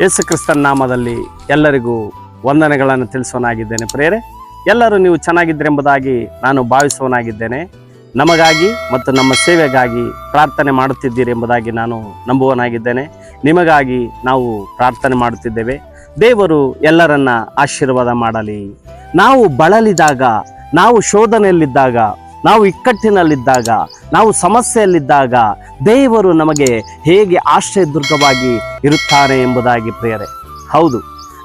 ಯೇಸು ಕ್ರಿಸ್ತನ ನಾಮದಲ್ಲಿ ಎಲ್ಲರಿಗೂ ವಂದನೆಗಳನ್ನು ತಿಳಿಸೋನಾಗಿದ್ದೇನೆ ಪ್ರೇರೆ ಎಲ್ಲರೂ ನೀವು ಚೆನ್ನಾಗಿದ್ದೀರೆಂಬುದಾಗಿ ನಾನು ಭಾವಿಸುವನಾಗಿದ್ದೇನೆ ನಮಗಾಗಿ ಮತ್ತು ನಮ್ಮ ಸೇವೆಗಾಗಿ ಪ್ರಾರ್ಥನೆ ಮಾಡುತ್ತಿದ್ದೀರಿ ಎಂಬುದಾಗಿ ನಾನು ನಂಬುವನಾಗಿದ್ದೇನೆ ನಿಮಗಾಗಿ ನಾವು ಪ್ರಾರ್ಥನೆ ಮಾಡುತ್ತಿದ್ದೇವೆ. ದೇವರು ಎಲ್ಲರನ್ನ ಆಶೀರ್ವಾದ ಮಾಡಲಿ. ನಾವು ಬಳಲಿದಾಗ, ನಾವು ಶೋಧನೆಯಲ್ಲಿದ್ದಾಗ ನಾವು ಇಕ್ಕಟ್ಟಿನಲ್ಲಿದ್ದಾಗ, ನಾವು ಸಮಸ್ಯೆಯಲ್ಲಿದ್ದಾಗ ದೇವರು ನಮಗೆ ಹೇಗೆ ಆಶ್ರಯದುರ್ಗವಾಗಿ ಇರುತ್ತಾನೆ ಎಂಬುದಾಗಿ ಪ್ರೇರೆ ಹೌದು,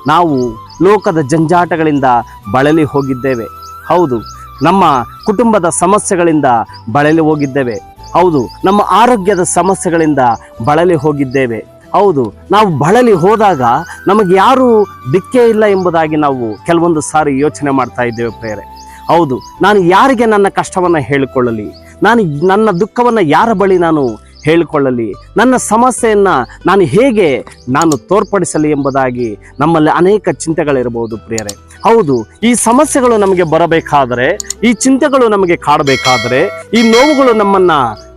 ನಾವು ಲೋಕದ ಜಂಜಾಟಗಳಿಂದ ಬಳಲಿ ಹೋಗಿದ್ದೇವೆ, ಹೌದು, ನಮ್ಮ ಕುಟುಂಬದ ಸಮಸ್ಯೆಗಳಿಂದ ಬಳಲಿ ಹೋಗಿದ್ದೇವೆ, ಹೌದು, ನಮ್ಮ ಆರೋಗ್ಯದ ಸಮಸ್ಯೆಗಳಿಂದ ಬಳಲಿ ಹೋಗಿದ್ದೇವೆ, ಹೌದು, ನಾವು ಬಳಲಿ ಹೋದಾಗ ನಮಗೆ ಯಾರೂ ದಿಕ್ಕೇ ಇಲ್ಲ ಎಂಬುದಾಗಿ ನಾವು ಕೆಲವೊಂದು ಸಾರಿ ಯೋಚನೆ ಮಾಡ್ತಾ ಇದ್ದೇವೆ ಪ್ರೇರೆ ಹೌದು, ನಾನು ಯಾರಿಗೆ ನನ್ನ ಕಷ್ಟವನ್ನು ಹೇಳಿಕೊಳ್ಳಲಿ? ನಾನು ನನ್ನ ದುಃಖವನ್ನು ಯಾರ ಬಳಿ ನಾನು ಹೇಳಿಕೊಳ್ಳಲಿ? ನನ್ನ ಸಮಸ್ಯೆಯನ್ನು ನಾನು ಹೇಗೆ ನಾನು ತೋರ್ಪಡಿಸಲಿ ಎಂಬುದಾಗಿ ನಮ್ಮಲ್ಲಿ ಅನೇಕ ಚಿಂತೆಗಳಿರಬಹುದು ಪ್ರಿಯರೇ. ಹೌದು, ಈ ಸಮಸ್ಯೆಗಳು ನಮಗೆ ಬರಬೇಕಾದರೆ, ಈ ಚಿಂತೆಗಳು ನಮಗೆ ಕಾಡಬೇಕಾದರೆ, ಈ ನೋವುಗಳು ನಮ್ಮನ್ನ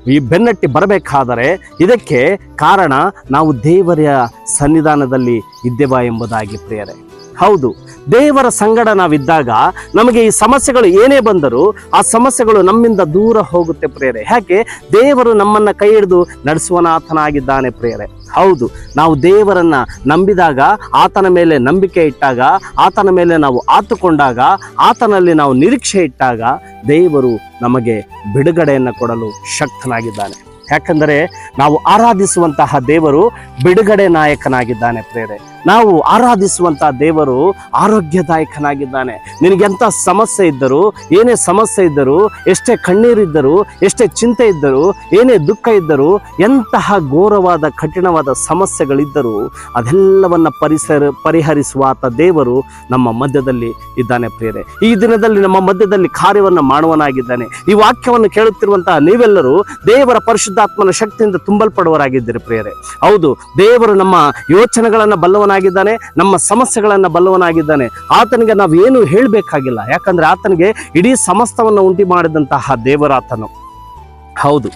ಈ ಬೆನ್ನಟ್ಟಿ ಬರಬೇಕಾದರೆ, ಇದಕ್ಕೆ ಕಾರಣ ನಾವು ದೇವರ ಸನ್ನಿಧಾನದಲ್ಲಿ ಇದ್ದೇವಾ ಎಂಬುದಾಗಿ ಪ್ರಿಯರೇ. ಹೌದು ದೇವರ ಸಂಗಡ ನಾವಿದ್ದಾಗ ನಮಗೆ ಈ ಸಮಸ್ಯೆಗಳು ಏನೇ ಬಂದರೂ ಆ ಸಮಸ್ಯೆಗಳು ನಮ್ಮಿಂದ ದೂರ ಹೋಗುತ್ತೆ ಪ್ರೇರೆ ಯಾಕೆ? ದೇವರು ನಮ್ಮನ್ನ ಕೈ ಹಿಡಿದು ನಡೆಸುವನಾಥನಾಗಿದ್ದಾನೆ ಪ್ರೇರೆ ಹೌದು, ನಾವು ದೇವರನ್ನ ನಂಬಿದಾಗ, ಆತನ ಮೇಲೆ ನಂಬಿಕೆ ಇಟ್ಟಾಗ, ಆತನ ಮೇಲೆ ನಾವು ಆತುಕೊಂಡಾಗ, ಆತನಲ್ಲಿ ನಾವು ನಿರೀಕ್ಷೆ ಇಟ್ಟಾಗ ದೇವರು ನಮಗೆ ಬಿಡುಗಡೆಯನ್ನು ಕೊಡಲು ಶಕ್ತನಾಗಿದ್ದಾನೆ. ಯಾಕಂದರೆ ನಾವು ಆರಾಧಿಸುವಂತಹ ದೇವರು ಬಿಡುಗಡೆ ನಾಯಕನಾಗಿದ್ದಾನೆ ಪ್ರೇರೆ ನಾವು ಆರಾಧಿಸುವಂತಹ ದೇವರು ಆರೋಗ್ಯದಾಯಕನಾಗಿದ್ದಾನೆ. ನಿನಗೆಂಥ ಸಮಸ್ಯೆ ಇದ್ದರೂ, ಏನೇ ಸಮಸ್ಯೆ ಇದ್ದರೂ, ಎಷ್ಟೇ ಕಣ್ಣೀರಿದ್ದರೂ ಎಷ್ಟೇ ಚಿಂತೆ ಇದ್ದರೂ, ಏನೇ ದುಃಖ ಇದ್ದರೂ, ಎಂತಹ ಘೋರವಾದ, ಕಠಿಣವಾದ ಸಮಸ್ಯೆಗಳಿದ್ದರೂ, ಅದೆಲ್ಲವನ್ನ ಪರಿಸರ ಪರಿಹರಿಸುವ ದೇವರು ನಮ್ಮ ಮಧ್ಯದಲ್ಲಿ ಇದ್ದಾನೆ ಪ್ರಿಯರೇ. ಈ ದಿನದಲ್ಲಿ ನಮ್ಮ ಮಧ್ಯದಲ್ಲಿ ಕಾರ್ಯವನ್ನು ಮಾಡುವನಾಗಿದ್ದಾನೆ. ಈ ವಾಕ್ಯವನ್ನು ಕೇಳುತ್ತಿರುವಂತಹ ನೀವೆಲ್ಲರೂ ದೇವರ ಪರಿಶುದ್ಧಾತ್ಮನ ಶಕ್ತಿಯಿಂದ ತುಂಬಲ್ಪಡುವರಾಗಿದ್ದೀರಿ ಪ್ರಿಯರೇ. ಹೌದು, ದೇವರು ನಮ್ಮ ಯೋಚನೆಗಳನ್ನು ಬಲ್ಲವನಾಗಿದ್ದಾನೆ ನಮ್ಮ ಸಮಸ್ಯೆಗಳನ್ನು ಬಲ್ಲವನಾಗಿದ್ದಾನೆ ಆತನಿಗೆ ನಾವು ಏನು ಹೇಳಬೇಕಾಗಿಲ್ಲ. ಯಾಕಂದ್ರೆ ಆತನಿಗೆ ಇಡೀ ಸಮಸ್ತವನ್ನು ಉಂಟು ಮಾಡಿದಂತಹ ದೇವರಾತನು. ಹೌದು,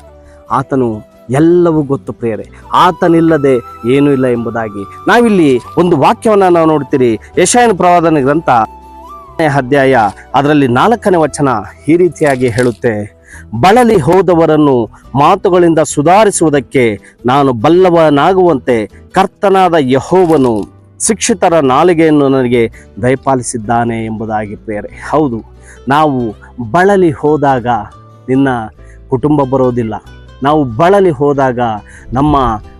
ಆತನು ಎಲ್ಲವೂ ಗೊತ್ತು ಪ್ರಿಯರೇ. ಆತನಿಲ್ಲದೆ ಏನೂ ಇಲ್ಲ ಎಂಬುದಾಗಿ. ನಾವಿಲ್ಲಿ ಒಂದು ವಾಕ್ಯವನ್ನು ನಾವು ನೋಡ್ತೀರಿ. ಯಶಾಯನ ಪ್ರವಾದನ ಗ್ರಂಥ ಅಧ್ಯಾಯ ಅದರಲ್ಲಿ ನಾಲ್ಕನೇ ವಚನ ಈ ರೀತಿಯಾಗಿ ಹೇಳುತ್ತೆ. ಬಳಲಿ ಹೋದವರನ್ನು ಮಾತುಗಳಿಂದ ಸುಧಾರಿಸುವುದಕ್ಕೆ ನಾನು ಬಲ್ಲವನಾಗುವಂತೆ ಕರ್ತನಾದ ಯಹೋವನು ಶಿಕ್ಷಿತರ ನಾಲಿಗೆಯನ್ನು ನನಗೆ ದಯಪಾಲಿಸಿದ್ದಾನೆ ಎಂಬುದಾಗಿ ಪ್ರೇರೆ ಹೌದು, ನಾವು ಬಳಲಿ ಹೋದಾಗ ನಿನ್ನ ಕುಟುಂಬ ಬರೋದಿಲ್ಲ. ನಾವು ಬಳಲಿ ಹೋದಾಗ ನಮ್ಮ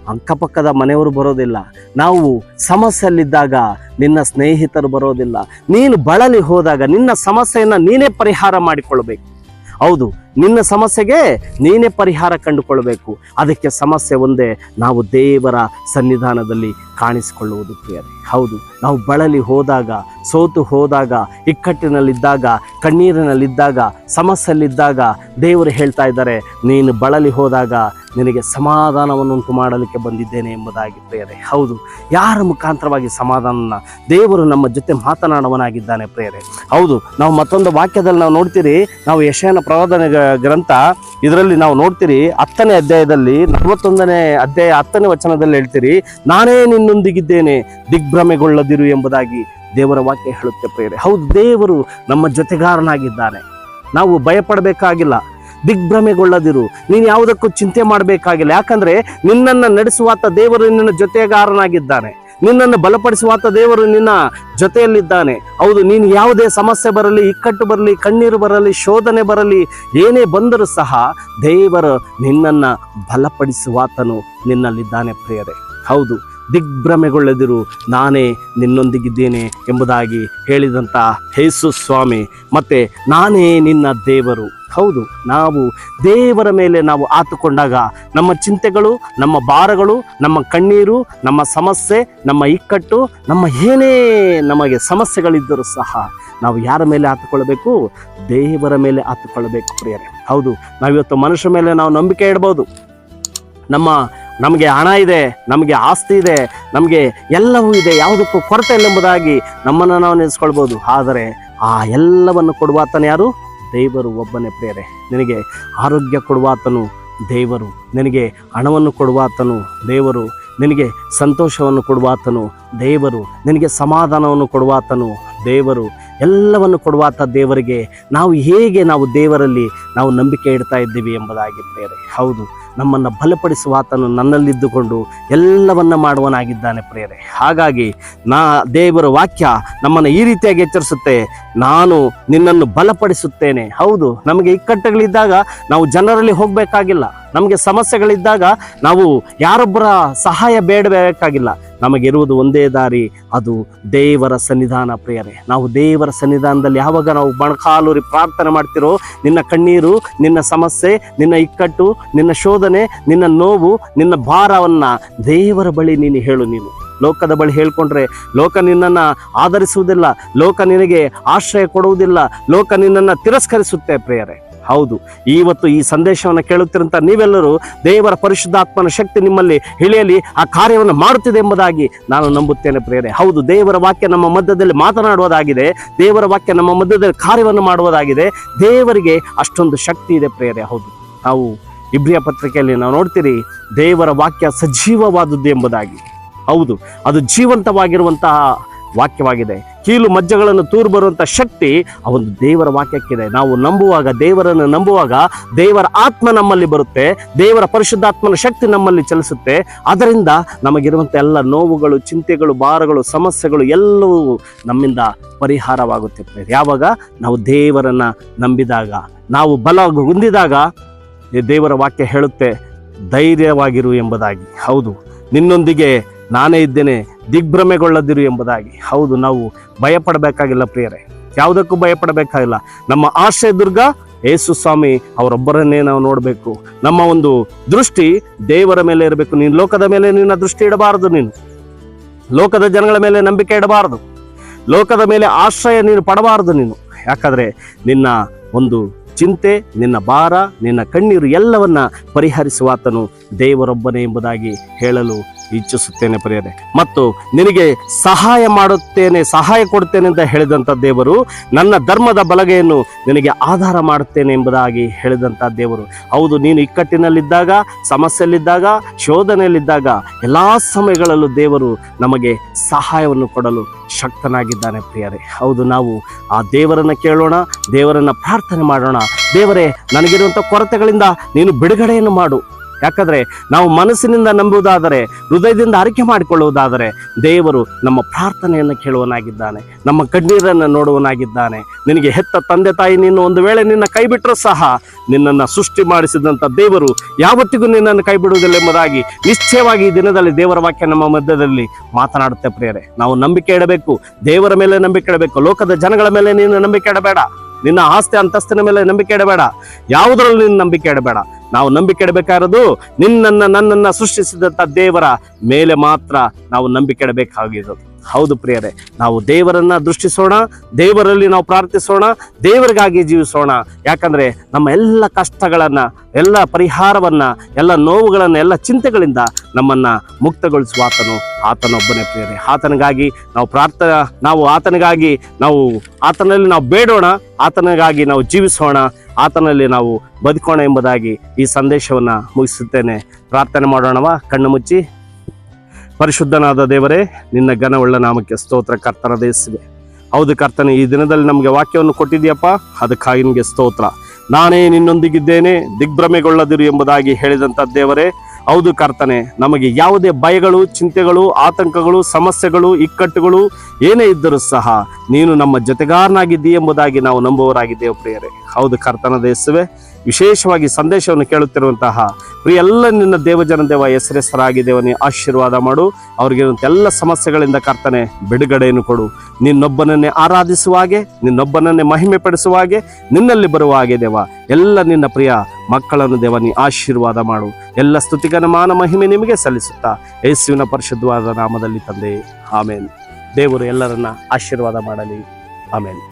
ಅಕ್ಕಪಕ್ಕದ ಮನೆಯವರು ಬರೋದಿಲ್ಲ. ನಾವು ಸಮಸ್ಯೆಯಲ್ಲಿದ್ದಾಗ ನಿನ್ನ ಸ್ನೇಹಿತರು ಬರೋದಿಲ್ಲ. ನೀನು ಬಳಲಿ ಹೋದಾಗ ನಿನ್ನ ಸಮಸ್ಯೆಯನ್ನು ನೀನೇ ಪರಿಹಾರ ಮಾಡಿಕೊಳ್ಬೇಕು. ಹೌದು ನಿನ್ನ ಸಮಸ್ಯೆಗೆ ನೀನೇ ಪರಿಹಾರ ಕಂಡುಕೊಳ್ಬೇಕು. ಅದಕ್ಕೆ ಸಮಸ್ಯೆ ಒಂದೇ, ನಾವು ದೇವರ ಸನ್ನಿಧಾನದಲ್ಲಿ ಕಾಣಿಸಿಕೊಳ್ಳುವುದು ಪ್ರಿಯರೇ. ಹೌದು, ನಾವು ಬಳಲಿ ಹೋದಾಗ, ಸೋತು ಹೋದಾಗ, ಇಕ್ಕಟ್ಟಿನಲ್ಲಿದ್ದಾಗ, ಕಣ್ಣೀರಿನಲ್ಲಿದ್ದಾಗ, ಸಮಸ್ಯೆಯಲ್ಲಿದ್ದಾಗ ದೇವರು ಹೇಳ್ತಾ ಇದ್ದಾರೆ, ನೀನು ಬಳಲಿ ಹೋದಾಗ ನಿನಗೆ ಸಮಾಧಾನವನ್ನು ಉಂಟು ಮಾಡಲಿಕ್ಕೆ ಬಂದಿದ್ದೇನೆ ಎಂಬುದಾಗಿ ಪ್ರೇರೆ ಹೌದು, ಯಾರ ಮುಖಾಂತರವಾಗಿ ಸಮಾಧಾನ ದೇವರು ನಮ್ಮ ಜೊತೆ ಮಾತನಾಡುವನಾಗಿದ್ದಾನೆ ಪ್ರೇರೆ ಹೌದು, ನಾವು ಮತ್ತೊಂದು ವಾಕ್ಯದಲ್ಲಿ ನಾವು ನೋಡ್ತೀರಿ, ನಾವು ಯಶಯನ ಪ್ರವಾದನೆ ಗ್ರಂಥ, ಇದರಲ್ಲಿ ನಾವು ನೋಡ್ತೀರಿ, ಹತ್ತನೇ ಅಧ್ಯಾಯದಲ್ಲಿ, ನಲವತ್ತೊಂದನೇ ಅಧ್ಯಾಯ ಹತ್ತನೇ ವಚನದಲ್ಲಿ ಹೇಳ್ತೀರಿ, ನಾನೇ ನಿನ್ನೊಂದಿಗಿದ್ದೇನೆ, ದಿಗ್ಭ್ರಮೆಗೊಳ್ಳದಿರು ಎಂಬುದಾಗಿ ದೇವರ ವಾಕ್ಯ ಹೇಳುತ್ತೆ ಪ್ರೇರೆ ಹೌದು, ದೇವರು ನಮ್ಮ ಜೊತೆಗಾರನಾಗಿದ್ದಾನೆ. ನಾವು ಭಯಪಡಬೇಕಾಗಿಲ್ಲ. ದಿಗ್ಭ್ರಮೆಗೊಳ್ಳದಿರು. ನೀನು ಯಾವುದಕ್ಕೂ ಚಿಂತೆ ಮಾಡಬೇಕಾಗಿಲ್ಲ. ಯಾಕಂದ್ರೆ ನಿನ್ನನ್ನು ನಡೆಸುವಾತ ದೇವರು ನಿನ್ನ ಜೊತೆಗಾರನಾಗಿದ್ದಾನೆ. ನಿನ್ನನ್ನು ಬಲಪಡಿಸುವಾತ ದೇವರು ನಿನ್ನ ಜೊತೆಯಲ್ಲಿದ್ದಾನೆ. ಹೌದು, ನೀನು ಯಾವುದೇ ಸಮಸ್ಯೆ ಬರಲಿ, ಇಕ್ಕಟ್ಟು ಬರಲಿ, ಕಣ್ಣೀರು ಬರಲಿ, ಶೋಧನೆ ಬರಲಿ, ಏನೇ ಬಂದರೂ ಸಹ ದೇವರು ನಿನ್ನನ್ನು ಬಲಪಡಿಸುವಾತನು ನಿನ್ನಲ್ಲಿದ್ದಾನೆ ಪ್ರಿಯರೇ. ಹೌದು, ದಿಗ್ಭ್ರಮೆಗೊಳ್ಳದಿರು. ನಾನೇ ನಿನ್ನೊಂದಿಗಿದ್ದೇನೆ ಎಂಬುದಾಗಿ ಹೇಳಿದಂಥ ಯೇಸು ಸ್ವಾಮಿ. ಮತ್ತೆ ನಾನೇ ನಿನ್ನ ದೇವರು. ಹೌದು, ನಾವು ದೇವರ ಮೇಲೆ ನಾವು ಆತುಕೊಂಡಾಗ ನಮ್ಮ ಚಿಂತೆಗಳು, ನಮ್ಮ ಭಾರಗಳು, ನಮ್ಮ ಕಣ್ಣೀರು, ನಮ್ಮ ಸಮಸ್ಯೆ, ನಮ್ಮ ಇಕ್ಕಟ್ಟು, ನಮ್ಮ ಏನೇ ನಮಗೆ ಸಮಸ್ಯೆಗಳಿದ್ದರೂ ಸಹ ನಾವು ಯಾರ ಮೇಲೆ ಆತುಕೊಳ್ಳಬೇಕು? ದೇವರ ಮೇಲೆ ಆತುಕೊಳ್ಳಬೇಕು ಪ್ರಿಯರೇ. ಹೌದು, ನಾವಿವತ್ತು ಮನುಷ್ಯ ಮೇಲೆ ನಾವು ನಂಬಿಕೆ ಇಡ್ಬೋದು. ನಮ್ಮ, ನಮಗೆ ಹಣ ಇದೆ, ನಮಗೆ ಆಸ್ತಿ ಇದೆ, ನಮಗೆ ಎಲ್ಲವೂ ಇದೆ, ಯಾವುದಕ್ಕೂ ಕೊರತೆ ಇಲ್ಲ ಎಂಬುದಾಗಿ ನಮ್ಮನ್ನು ನಾವು ನೆನೆಸ್ಕೊಳ್ಬೋದು. ಆದರೆ ಆ ಎಲ್ಲವನ್ನು ಕೊಡುವಾತನ ಯಾರು? ದೇವರು ಒಬ್ಬನೇ ಪ್ರೇರೆ ನಿನಗೆ ಆರೋಗ್ಯ ಕೊಡುವಾತನು ದೇವರು. ನಿನಗೆ ಹಣವನ್ನು ಕೊಡುವಾತನು ದೇವರು. ನಿನಗೆ ಸಂತೋಷವನ್ನು ಕೊಡುವಾತನು ದೇವರು. ನಿನಗೆ ಸಮಾಧಾನವನ್ನು ಕೊಡುವಾತನು ದೇವರು. ಎಲ್ಲವನ್ನು ಕೊಡುವಾತ ದೇವರಿಗೆ ನಾವು ಹೇಗೆ ನಾವು ದೇವರಲ್ಲಿ ನಾವು ನಂಬಿಕೆ ಇಡ್ತಾ ಇದ್ದೀವಿ ಎಂಬುದಾಗಿ ಪ್ರೇರೆ ಹೌದು ನಮ್ಮನ್ನು ಬಲಪಡಿಸುವ ಆತನು ನನ್ನಲ್ಲಿದ್ದುಕೊಂಡು ಎಲ್ಲವನ್ನ ಮಾಡುವನಾಗಿದ್ದಾನೆ ಪ್ರೇರೆ ಹಾಗಾಗಿ ನಾ ದೇವರ ವಾಕ್ಯ ನಮ್ಮನ್ನು ಈ ರೀತಿಯಾಗಿ ಎಚ್ಚರಿಸುತ್ತೆ. ನಾನು ನಿನ್ನನ್ನು ಬಲಪಡಿಸುತ್ತೇನೆ. ಹೌದು, ನಮಗೆ ಇಕ್ಕಟ್ಟುಗಳಿದ್ದಾಗ ನಾವು ಜನರಲ್ಲಿ ಹೋಗಬೇಕಾಗಿಲ್ಲ. ನಮಗೆ ಸಮಸ್ಯೆಗಳಿದ್ದಾಗ ನಾವು ಯಾರೊಬ್ಬರ ಸಹಾಯ ಬೇಡಬೇಕಾಗಿಲ್ಲ. ನಮಗಿರುವುದು ಒಂದೇ ದಾರಿ, ಅದು ದೇವರ ಸನ್ನಿಧಾನ ಪ್ರಿಯರೇ. ನಾವು ದೇವರ ಸನ್ನಿಧಾನದಲ್ಲಿ ಯಾವಾಗ ನಾವು ಬಣಕಾಲೂರಿ ಪ್ರಾರ್ಥನೆ ಮಾಡ್ತಿರೋ, ನಿನ್ನ ಕಣ್ಣೀರು, ನಿನ್ನ ಸಮಸ್ಯೆ, ನಿನ್ನ ಇಕ್ಕಟ್ಟು, ನಿನ್ನ ಶೋಧನೆ, ನಿನ್ನ ನೋವು, ನಿನ್ನ ಭಾರವನ್ನು ದೇವರ ಬಳಿ ನೀನು ಹೇಳು ನೀನು. ಲೋಕದ ಬಳಿ ಹೇಳ್ಕೊಂಡ್ರೆ, ಲೋಕ ನಿನ್ನನ್ನು ಆಧರಿಸುವುದಿಲ್ಲ, ಲೋಕ ನಿನಗೆ ಆಶ್ರಯ ಕೊಡುವುದಿಲ್ಲ, ಲೋಕ ನಿನ್ನನ್ನು ತಿರಸ್ಕರಿಸುತ್ತೆ ಪ್ರಿಯರೇ. ಹೌದು. ಇವತ್ತು ಈ ಸಂದೇಶವನ್ನು ಕೇಳುತ್ತಿರುವಂತಹ ನೀವೆಲ್ಲರೂ ದೇವರ ಪರಿಶುದ್ಧಾತ್ಮನ ಶಕ್ತಿ ನಿಮ್ಮಲ್ಲಿ ಹಿಳಿಯಲಿ ಆ ಕಾರ್ಯವನ್ನು ಮಾಡುತ್ತಿದೆ ಎಂಬುದಾಗಿ ನಾನು ನಂಬುತ್ತೇನೆ ಪ್ರೇರೆ ಹೌದು, ದೇವರ ವಾಕ್ಯ ನಮ್ಮ ಮಧ್ಯದಲ್ಲಿ ಮಾತನಾಡುವುದಾಗಿದೆ, ದೇವರ ವಾಕ್ಯ ನಮ್ಮ ಮಧ್ಯದಲ್ಲಿ ಕಾರ್ಯವನ್ನು ಮಾಡುವುದಾಗಿದೆ, ದೇವರಿಗೆ ಅಷ್ಟೊಂದು ಶಕ್ತಿ ಇದೆ ಪ್ರೇರೆ ಹೌದು. ನಾವು ಇಬ್ರಿಯ ಪತ್ರಿಕೆಯಲ್ಲಿ ನಾವು ನೋಡ್ತೀರಿ, ದೇವರ ವಾಕ್ಯ ಸಜೀವವಾದದ್ದು ಎಂಬುದಾಗಿ. ಹೌದು, ಅದು ಜೀವಂತವಾಗಿರುವಂತಹ ವಾಕ್ಯವಾಗಿದೆ. ಕೀಲು ಮಜ್ಜಗಳನ್ನು ತೂರು ಬರುವಂಥ ಶಕ್ತಿ ಆ ಒಂದು ದೇವರ ವಾಕ್ಯಕ್ಕಿದೆ. ನಾವು ನಂಬುವಾಗ, ದೇವರನ್ನು ನಂಬುವಾಗ ದೇವರ ಆತ್ಮ ನಮ್ಮಲ್ಲಿ ಬರುತ್ತೆ, ದೇವರ ಪರಿಶುದ್ಧಾತ್ಮನ ಶಕ್ತಿ ನಮ್ಮಲ್ಲಿ ಚಲಿಸುತ್ತೆ. ಅದರಿಂದ ನಮಗಿರುವಂಥ ಎಲ್ಲ ನೋವುಗಳು, ಚಿಂತೆಗಳು, ಭಾರಗಳು, ಸಮಸ್ಯೆಗಳು ಎಲ್ಲವೂ ನಮ್ಮಿಂದ ಪರಿಹಾರವಾಗುತ್ತೆ. ಯಾವಾಗ? ನಾವು ದೇವರನ್ನು ನಂಬಿದಾಗ. ನಾವು ಬಲ ಹೊಂದಿದಾಗ ದೇವರ ವಾಕ್ಯ ಹೇಳುತ್ತೆ, ಧೈರ್ಯವಾಗಿರು ಎಂಬುದಾಗಿ. ಹೌದು. ನಿನ್ನೊಂದಿಗೆ ನಾನೇ ಇದ್ದೇನೆ, ದಿಗ್ಭ್ರಮೆಗೊಳ್ಳದಿರು ಎಂಬುದಾಗಿ. ಹೌದು, ನಾವು ಭಯಪಡಬೇಕಾಗಿಲ್ಲ ಪ್ರಿಯರೇ. ಯಾವುದಕ್ಕೂ ಭಯಪಡಬೇಕಾಗಿಲ್ಲ. ನಮ್ಮ ಆಶ್ರಯ ದುರ್ಗ, ಯೇಸು ಸ್ವಾಮಿ ಅವರೊಬ್ಬರನ್ನೇ ನಾವು ನೋಡಬೇಕು. ನಮ್ಮ ಒಂದು ದೃಷ್ಟಿ ದೇವರ ಮೇಲೆ ಇರಬೇಕು. ನೀನು ಲೋಕದ ಮೇಲೆ ನಿನ್ನ ದೃಷ್ಟಿ ಇಡಬಾರದು ನೀನು. ಲೋಕದ ಜನಗಳ ಮೇಲೆ ನಂಬಿಕೆ ಇಡಬಾರದು. ಲೋಕದ ಮೇಲೆ ಆಶ್ರಯ ನೀನು ಪಡಬಾರದು ನೀನು. ಯಾಕಂದ್ರೆ ನಿನ್ನ ಒಂದು ಚಿಂತೆ, ನಿನ್ನ ಭಾರ, ನಿನ್ನ ಕಣ್ಣೀರು ಎಲ್ಲವನ್ನ ಪರಿಹರಿಸುವಾತನು ದೇವರೊಬ್ಬನೇ ಎಂಬುದಾಗಿ ಹೇಳಲು ಇಚ್ಛಿಸುತ್ತೇನೆ ಪ್ರಿಯರೇ. ಮತ್ತು ನಿನಗೆ ಸಹಾಯ ಮಾಡುತ್ತೇನೆ, ಸಹಾಯ ಕೊಡುತ್ತೇನೆ ಅಂತ ಹೇಳಿದಂಥ ದೇವರು ನನ್ನ ಧರ್ಮದ ಬಲಗೆಯನ್ನು ನಿನಗೆ ಆಧಾರ ಮಾಡುತ್ತೇನೆ ಎಂಬುದಾಗಿ ಹೇಳಿದಂಥ ದೇವರು. ಹೌದು, ನೀನು ಇಕ್ಕಟ್ಟಿನಲ್ಲಿದ್ದಾಗ, ಸಮಸ್ಯೆಯಲ್ಲಿದ್ದಾಗ, ಶೋಧನೆಯಲ್ಲಿದ್ದಾಗ ಎಲ್ಲ ಸಮಯಗಳಲ್ಲೂ ದೇವರು ನಮಗೆ ಸಹಾಯವನ್ನು ಕೊಡಲು ಶಕ್ತನಾಗಿದ್ದಾನೆ ಪ್ರಿಯರೇ. ಹೌದು, ನಾವು ಆ ದೇವರನ್ನ ಕೇಳೋಣ, ದೇವರನ್ನ ಪ್ರಾರ್ಥನೆ ಮಾಡೋಣ. ದೇವರೇ ನನಗಿರುವಂಥ ಕೊರತೆಗಳಿಂದ ನೀನು ಬಿಡುಗಡೆಯನ್ನು ಮಾಡು. ಯಾಕಂದ್ರೆ ನಾವು ಮನಸ್ಸಿನಿಂದ ನಂಬುವುದಾದರೆ, ಹೃದಯದಿಂದ ಅರಿಕೆ ಮಾಡಿಕೊಳ್ಳುವುದಾದರೆ, ದೇವರು ನಮ್ಮ ಪ್ರಾರ್ಥನೆಯನ್ನು ಕೇಳುವನಾಗಿದ್ದಾನೆ, ನಮ್ಮ ಕಣ್ಣೀರನ್ನು ನೋಡುವನಾಗಿದ್ದಾನೆ. ನಿನಗೆ ಹೆತ್ತ ತಂದೆ ತಾಯಿ ನೀನು ಒಂದು ವೇಳೆ ನಿನ್ನ ಕೈ ಬಿಟ್ಟರೂ ಸಹ ನಿನ್ನನ್ನು ಸೃಷ್ಟಿ ಮಾಡಿಸಿದಂಥ ದೇವರು ಯಾವತ್ತಿಗೂ ನಿನ್ನನ್ನು ಕೈ ಬಿಡುವುದಿಲ್ಲ ಎಂಬುದಾಗಿ ನಿಶ್ಚಯವಾಗಿ ಈ ದಿನದಲ್ಲಿ ದೇವರ ವಾಕ್ಯ ನಮ್ಮ ಮಧ್ಯದಲ್ಲಿ ಮಾತನಾಡುತ್ತೆ ಪ್ರಿಯರೇ. ನಾವು ನಂಬಿಕೆ ಇಡಬೇಕು, ದೇವರ ಮೇಲೆ ನಂಬಿಕೆ ಇಡಬೇಕು, ಲೋಕದ ಜನಗಳ ಮೇಲೆ ನೀನು ನಂಬಿಕೆ ಇಡಬೇಡ, ನಿನ್ನ ಆಸ್ತಿ ಅಂತಸ್ತಿನ ಮೇಲೆ ನಂಬಿಕೆ ಇಡಬೇಡ, ಯಾವುದರಲ್ಲೂ ನೀನು ನಂಬಿಕೆ ಇಡಬೇಡ. ನಾವು ನಂಬಿಕೆ ಇಡಬೇಕಾಗಿರೋದು ನಿನ್ನನ್ನು ನನ್ನನ್ನು ಸೃಷ್ಟಿಸಿದಂಥ ದೇವರ ಮೇಲೆ ಮಾತ್ರ ನಾವು ನಂಬಿಕೆ ಇಡಬೇಕಾಗಿರೋದು. ಹೌದು ಪ್ರಿಯರೇ, ನಾವು ದೇವರನ್ನ ದೃಷ್ಟಿಸೋಣ, ದೇವರಲ್ಲಿ ನಾವು ಪ್ರಾರ್ಥಿಸೋಣ, ದೇವರಿಗಾಗಿ ಜೀವಿಸೋಣ. ಯಾಕಂದ್ರೆ ನಮ್ಮ ಎಲ್ಲ ಕಷ್ಟಗಳನ್ನ, ಎಲ್ಲ ಪರಿಹಾರವನ್ನ, ಎಲ್ಲ ನೋವುಗಳನ್ನ, ಎಲ್ಲ ಚಿಂತೆಗಳಿಂದ ನಮ್ಮನ್ನ ಮುಕ್ತಗೊಳಿಸುವ ಆತನು, ಆತನೊಬ್ಬನೇ ಪ್ರಿಯರೇ. ಆತನಿಗಾಗಿ ನಾವು ಪ್ರಾರ್ಥ, ನಾವು ಆತನಿಗಾಗಿ ನಾವು, ಆತನಲ್ಲಿ ನಾವು ಬೇಡೋಣ, ಆತನಿಗಾಗಿ ನಾವು ಜೀವಿಸೋಣ, ಆತನಲ್ಲಿ ನಾವು ಬದುಕೋಣ ಎಂಬುದಾಗಿ ಈ ಸಂದೇಶವನ್ನ ಮುಗಿಸುತ್ತೇನೆ. ಪ್ರಾರ್ಥನೆ ಮಾಡೋಣವಾ? ಕಣ್ಣು ಮುಚ್ಚಿ. ಪರಿಶುದ್ಧನಾದ ದೇವರೇ, ನಿನ್ನ ಘನವುಳ್ಳ ನಾಮಕ್ಕೆ ಸ್ತೋತ್ರ. ಕರ್ತನ ದೇಸಿದೆ ಹೌದು ಕರ್ತನೆ, ಈ ದಿನದಲ್ಲಿ ನಮಗೆ ವಾಕ್ಯವನ್ನು ಕೊಟ್ಟಿದ್ಯಪ್ಪ ಅದಕ್ಕಾಗಿ ನಿಮಗೆ ಸ್ತೋತ್ರ. ನಾನೇ ನಿನ್ನೊಂದಿಗಿದ್ದೇನೆ, ದಿಗ್ಭ್ರಮೆಗೊಳ್ಳದಿರು ಎಂಬುದಾಗಿ ಹೇಳಿದಂಥ ದೇವರೇ, ಹೌದು ಕರ್ತನೆ, ನಮಗೆ ಯಾವುದೇ ಭಯಗಳು, ಚಿಂತೆಗಳು, ಆತಂಕಗಳು, ಸಮಸ್ಯೆಗಳು, ಇಕ್ಕಟ್ಟುಗಳು ಏನೇ ಇದ್ದರೂ ಸಹ, ನೀನು ನಮ್ಮ ಜೊತೆಗಾರನಾಗಿದ್ದೀ ಎಂಬುದಾಗಿ ನಾವು ನಂಬುವವರಾಗಿದ್ದೇವೆ ಪ್ರಿಯರೇ. ಹೌದು, ಕರ್ತನದ ದೇಶವೇ ವಿಶೇಷವಾಗಿ ಸಂದೇಶವನ್ನು ಕೇಳುತ್ತಿರುವಂತಹ ಪ್ರಿಯ ಎಲ್ಲ ನಿನ್ನ ದೇವಜನ ದೇವ, ಹೆಸರೆಸರಾಗಿ ದೇವನೇ, ಆಶೀರ್ವಾದ ಮಾಡು. ಅವ್ರಿಗಿರುವಂಥ ಎಲ್ಲ ಸಮಸ್ಯೆಗಳಿಂದ ಕರ್ತನೆ ಬಿಡುಗಡೆಯನ್ನು ಕೊಡು. ನಿನ್ನೊಬ್ಬನನ್ನೇ ಆರಾಧಿಸುವ ಹಾಗೆ, ನಿನ್ನೊಬ್ಬನನ್ನೇ ಮಹಿಮೆ ಪಡಿಸುವ ಹಾಗೆ, ನಿನ್ನಲ್ಲಿ ಬರುವ ಹಾಗೆ ದೇವ. ಎಲ್ಲ ನಿನ್ನ ಪ್ರಿಯ ಮಕ್ಕಳನ್ನು ದೇವನಿ ಆಶೀರ್ವಾದ ಮಾಡು. ಎಲ್ಲ ಸ್ತುತಿಗನ ಮಾನ ಮಹಿಮೆ ನಿಮಗೆ ಸಲ್ಲಿಸುತ್ತಾ. ಯೇಸುವಿನ ಪರಿಶುದ್ಧವಾದ ನಾಮದಲ್ಲಿ ತಂದೆ. ಆಮೇನ್. ದೇವರು ಎಲ್ಲರನ್ನ ಆಶೀರ್ವಾದ ಮಾಡಲಿ. ಆಮೇನ್.